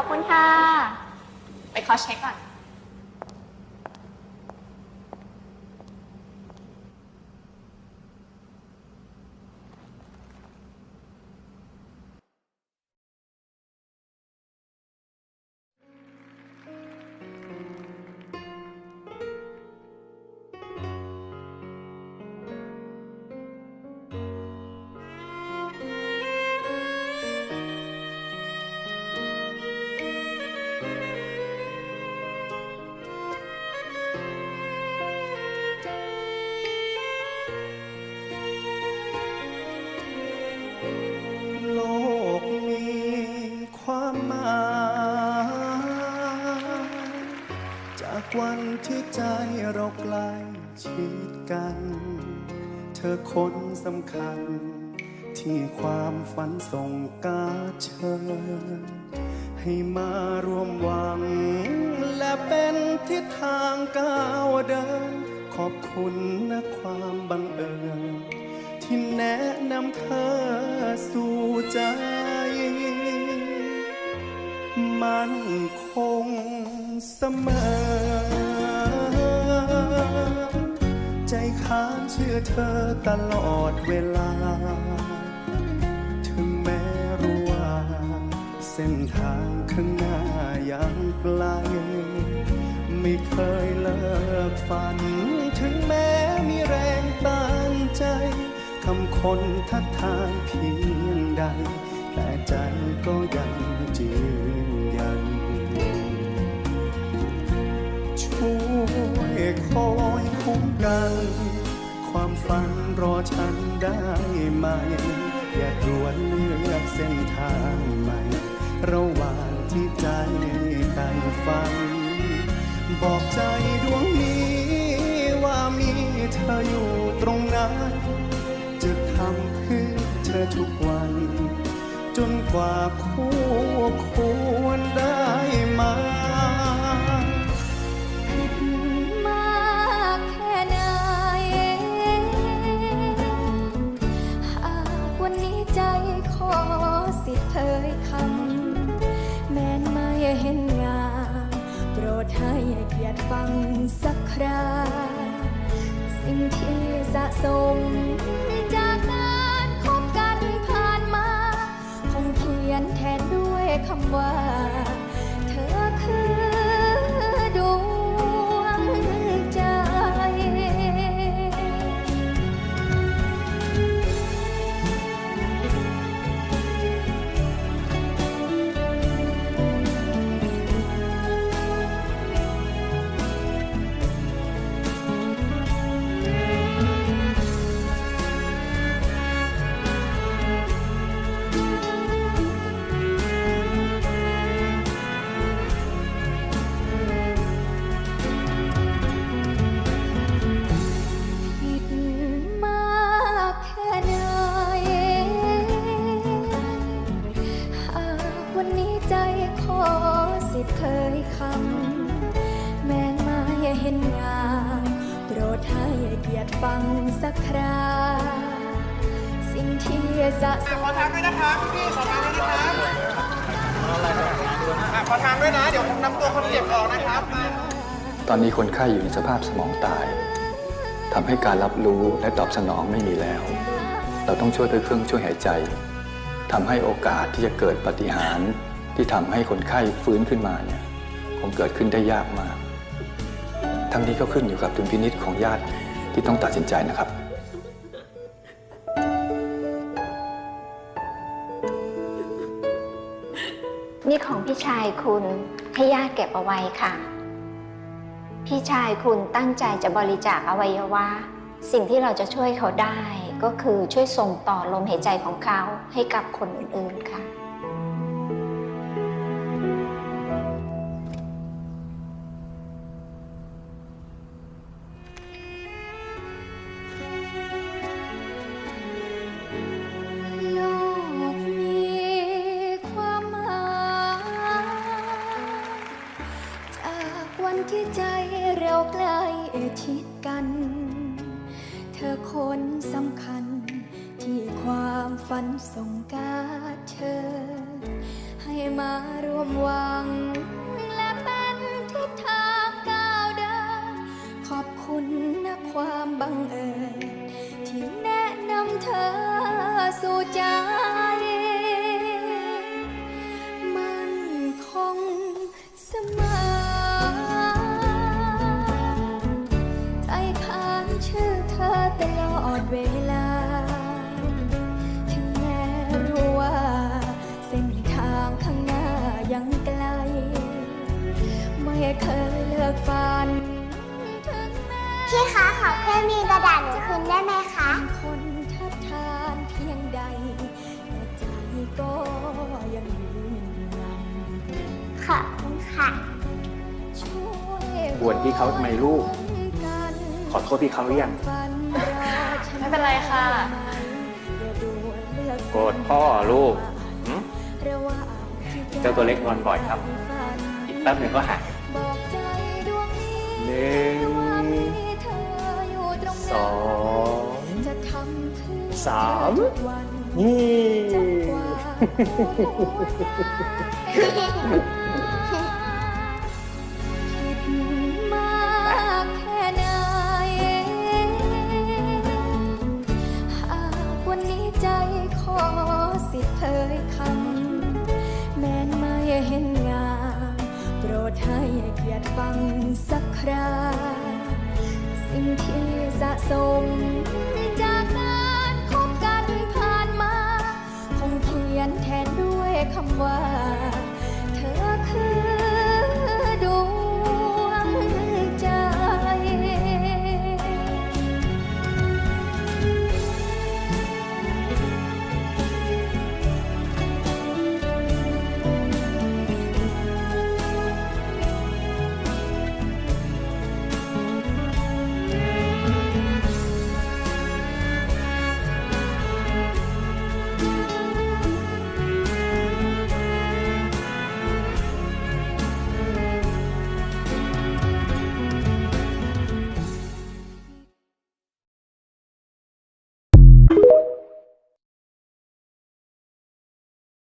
อบคุณค่ะ ไปขอเช็คก่อน คนสำคัญ ที่ความฝันส่งการเชิญ ให้มาร่วมหวัง และเป็นทิศทางก้าวเดิน ขอบคุณนะความบังเอิญที่แนะนำเธอสู่ใจ มันคงเสมอ ใจค้างเชื่อเธอตลอดเวลา ถึงแม้รู้ว่า เส้นทางข้างหน้ายังไกล ไม่เคยเลิกฝัน ถึงแม้มีแรงต้านใจ คำคนทัดทานเพียงใด แต่ใจก็ยังยืนยันช่วยคอยคุ้มกัน ฝันรอฉันได้ไหม อย่าด่วนเลือกเส้นทางใหม่ ระหว่างที่ใจใฝ่ฝัน บอกใจดวงนี้ว่ามีเธออยู่ตรงนั้น จะทำเพื่อเธอทุกวัน จนกว่าคู่ควรได้ ดฟังสักคราสิ่งที่สะสมจากการคบกันผ่านมา คงเขียนแทนด้วยคำว่า สิทธิ์เคยคำ แม้นมาเห็นงามโปรดให้เกียรติฟังสักคราสิ่งที่สะสขมอทางด้วยนะครับพี่ขอทางด้วยนะครับอะขอทางด้วยนะ เดี๋ยวผมนำตัวคนเจ็บออกนะครับ ตอนนี้คนไข้อยู่ในสภาพสมองตายทำให้การรับรู้และตอบสนองไม่มีแล้ว เราต้องช่วยด้วยเครื่องช่วยหายใจทำให้โอกาสที่จะเกิดปาฏิหารย์ ที่ทำให้คนไข้ฟื้นขึ้นมาเนี่ยคงเกิดขึ้นได้ยากมาก ทั้งนี้ก็ขึ้นอยู่กับดุลพินิษของญาติที่ต้องตัดสินใจนะครับนี่ของพี่ชายคุณให้ญาติเก็บเอาไว้ค่ะ พี่ชายคุณตั้งใจจะบริจาคอวัยวะ สิ่งที่เราจะช่วยเขาได้ก็คือช่วยส่งต่อลมหายใจของเขาให้กับคนอื่นๆค่ะ ใกล้ชิดกัน เธอคนสำคัญ ที่ความฝันส่งการเชิญให้มาร่วมวมหวัง และเป็นทิศทางก้าวเดิน ขอบคุณนะความบังเอิญที่แนะนำเธอสู่ใจ ชื่อเธอตลอดเวลา ถึงแม้รู้ว่า เส้นทางข้างหน้ายังไกล ไม่เคยเลิกฝันถึงแม้พี่คะขอเพื่อนมีกระดาษหนูคืนได้ไหมคะ คนทัดทานเพียงใดแต่ใจก็ยังยืนยันขอบคุณค่ะ ช่วยกวนพี่เขาทำไมลูกกัน ขอโทษพี่เขาหรือยังฝันรอฉันไม่เป็นไรค่ะอย่าด่วนเลือกโกรธพ่อลูกหืมระหว่างที่เจ้าตัวเล็กนอนบ่อยครับฝันอีกแป๊บหนึ่งก็หายบอกใจดวงนี้หนึ่งว่ามีเธออยู่ตรงสนั้อนงจะทำเพื่อสามเธอทุกวัน ให้เกียรติฟังสักครา สิ่งที่สะสมจากการคบกันผ่านมา คงเขียนแทนด้วยคำว่า เธอคือ